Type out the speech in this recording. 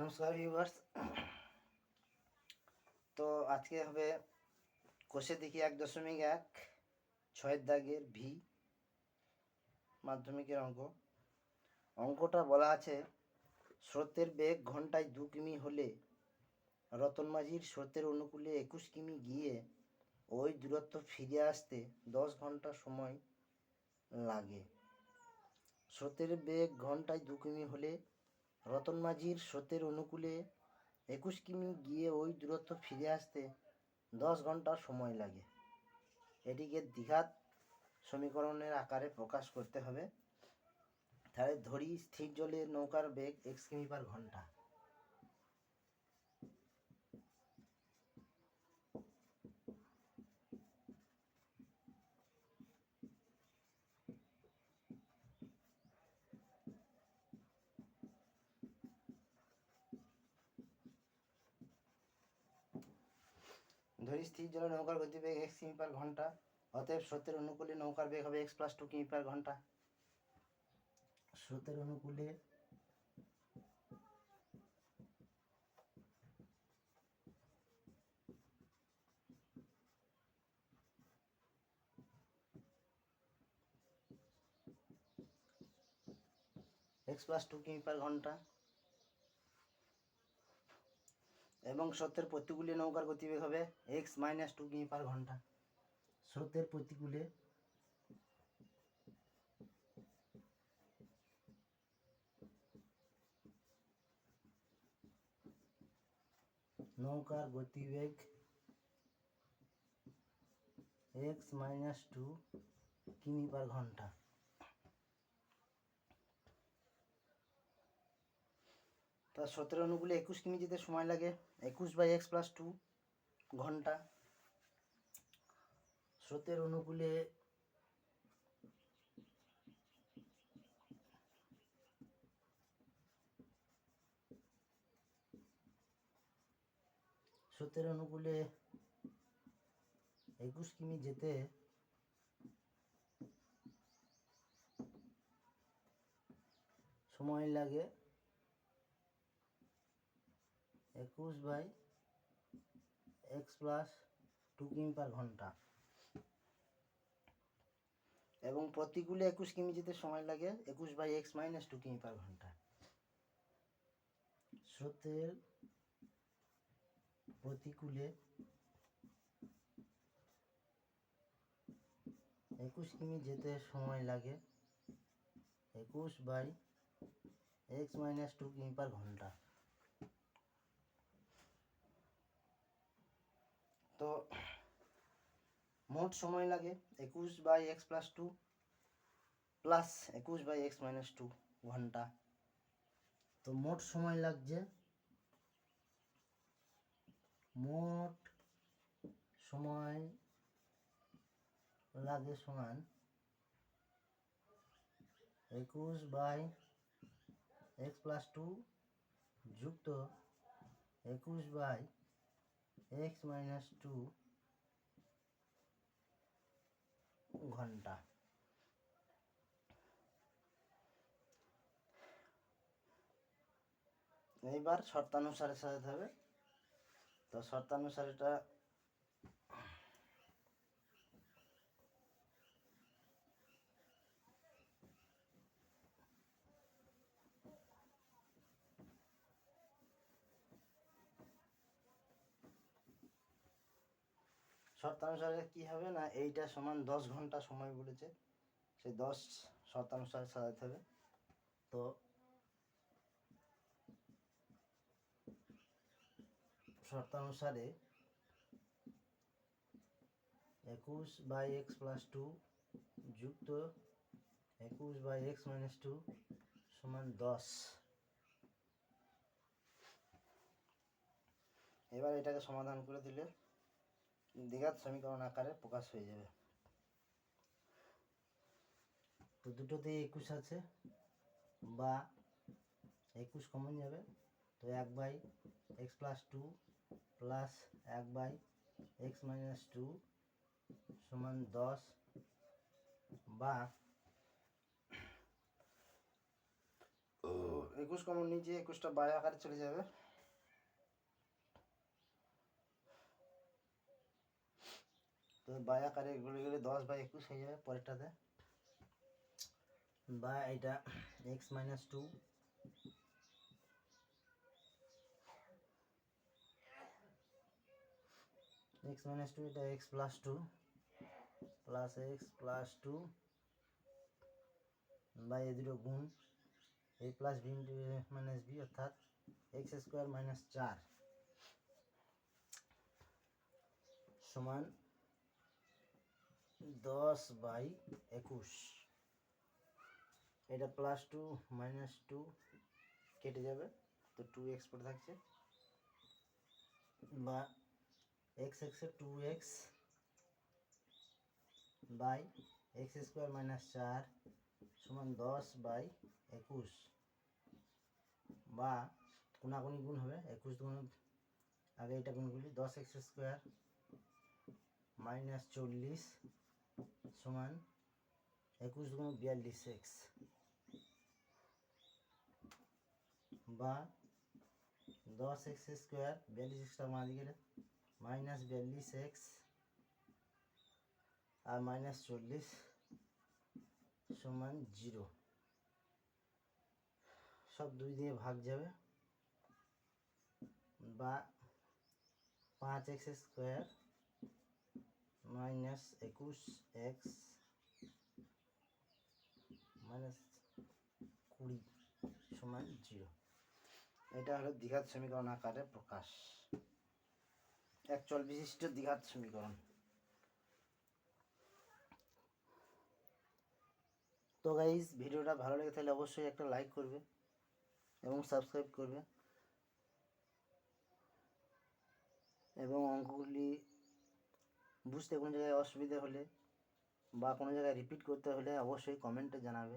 নমস্কার ভিউয়ার্স তো আজকে হবে কোষে দেখি এক দশমিক এক, ছয়ের দাগের ভি মাধ্যমিকের অঙ্ক। অঙ্কটা বলা আছে, স্রোতের বেগ ঘন্টায় দু কিমি হলে রতন মাঝির স্রোতের অনুকূলে একুশ কিমি গিয়ে ওই দূরত্ব ফিরে আসতে দশ ঘণ্টা সময় লাগে। স্রোতের বেগ ঘন্টায় দু কিমি হলে রতন মাঝির স্রোতের অনুকূলে একুশ কিমি গিয়ে ওই দূরত্ব ফিরে আসতে দশ ঘণ্টা সময় লাগে। এটিকে দ্বিঘাত সমীকরণের আকারে প্রকাশ করতে হবে। তাহলে ধরি স্থির জলে নৌকার বেগ এক্স কিমি পার ঘণ্টা ধরি স্থির জলে নৌকার গতিবেগ এক্স কিমি পার ঘণ্টা, অতএব স্রোতের অনুকূলে নৌকার বেগ হবে এক্স প্লাস টু কিমি পার ঘণ্টা। স্রোতের অনুকূলে এক্স প্লাস টু কিমি পার ঘণ্টা। এবং স্রোতের প্রতিকূলে নৌকার গতিবেগ হবে এক্স মাইনাস টু কিমি পার ঘণ্টা। স্রোতের প্রতিকূলে নৌকার গতিবেগ এক্স মাইনাস টু কিমি পার ঘণ্টা। তা সতেরো অনুকূলে একুশ কিমি যেতে সময় লাগে। একুশ বাই এক্স প্লাস টু ঘণ্টা। স্রোতের অনুকূলে স্রোতের অনুকূলে একুশ কিমি যেতে সময় লাগে। একুশ বাই এক্স প্লাস টু কিমি পার ঘণ্টা। এবং প্রতিকূলে একুশ কিমি যেতে সময় লাগে, একুশ বাই এক্স মাইনাস টু কিমি পার ঘণ্টা। স্রোতের প্রতিকূলে একুশ কিমি যেতে সময় লাগে, একুশ বাই এক্স মাইনাস টু কিমি পার ঘণ্টা। তো মোট সময় লাগে একুশ by x plus two plus একুশ বাই এক্স মাইনাস টু ঘণ্টা। তো মোট সময় লাগছে মোট সময় লাগে সমান একুশ বাই এক্স প্লাস টু যুক্ত একুশ বাই এক্স মাইনাস টু ঘণ্টা। এইবার শর্তানুসারে সাজাতে হবে। তো শর্তানুসারেটা শর্তানুসারে কি হবে না, এইটা সমান দশ ঘণ্টা সময় বলেছে। সেই দশ শর্তানুসারে সাজাতে হবে। তো শর্তানুসারে একুশ বাই এক্স প্লাস টু যুক্ত একুশ বাই এক্স মাইনাস টু সমান দশ। এবার এটাকে সমাধান করে দিলে দ্বিঘাত সমীকরণ আকারে প্রকাশ হয়ে যাবে। তো দুটোতেই একুশ আছে, বা একুশ কমন যাবে। তো এক by x plus two plus এক বাই এক্স মাইনাস টু সমান দশ, বা একুশ কমন নিচে একুশটা বাই আকারে চলে যাবে। তো বাই আকারে গেলে গেলে দশ বাই একুশ হয়ে যাবে পরেরটাতে। বা এটা x minus two. X minus two এটা x plus two. Plus x plus two. বা এ দুটো গুণ। A plus b minus b অর্থাৎ এক্স স্কোয়ার মাইনাস চার। সমান দশ বাই একুশ। এটা প্লাস টু মাইনাস টু কেটে যাবে। তো টু এক্স পড়ে থাকছে। বা এক্স এক্সের two x by x square minus চার সমান দশ বাই একুশ। বা কোনাকুনি গুণ হবে। একুশ গুণ আগে এটা গুণগুলি দশ এক্স স্কোয়ার মাইনাস চল্লিশ সমান একুশ গুণ বিয়াল্লিশ এক্স বা দশ এক্স স্কোয়ার বিয়াল্লিশ এক্সটা মাঝে গেলে মাইনাস বিয়াল্লিশ এক্স আর মাইনাস চল্লিশ সমান জিরো। সব দুই দিয়ে ভাগ যাবে বা পাঁচ এক্স স্কোয়ার মাইনাস একুশ এক্স মাইনাস কুড়ি সমান জিরো। এটা হলো দ্বিঘাত সমীকরণ আকারে প্রকাশ। এক চল বিশিষ্ট দ্বিঘাত সমীকরণ। তো গাইজ ভিডিওটা ভালো লেগে থাকলে অবশ্যই একটা লাইক করবে এবং সাবস্ক্রাইব করবে। এবং অঙ্কগুলি বুঝতে কোনো জায়গায় অসুবিধে হলে বা কোনো জায়গায় রিপিট করতে হলে অবশ্যই কমেন্টে জানাবে।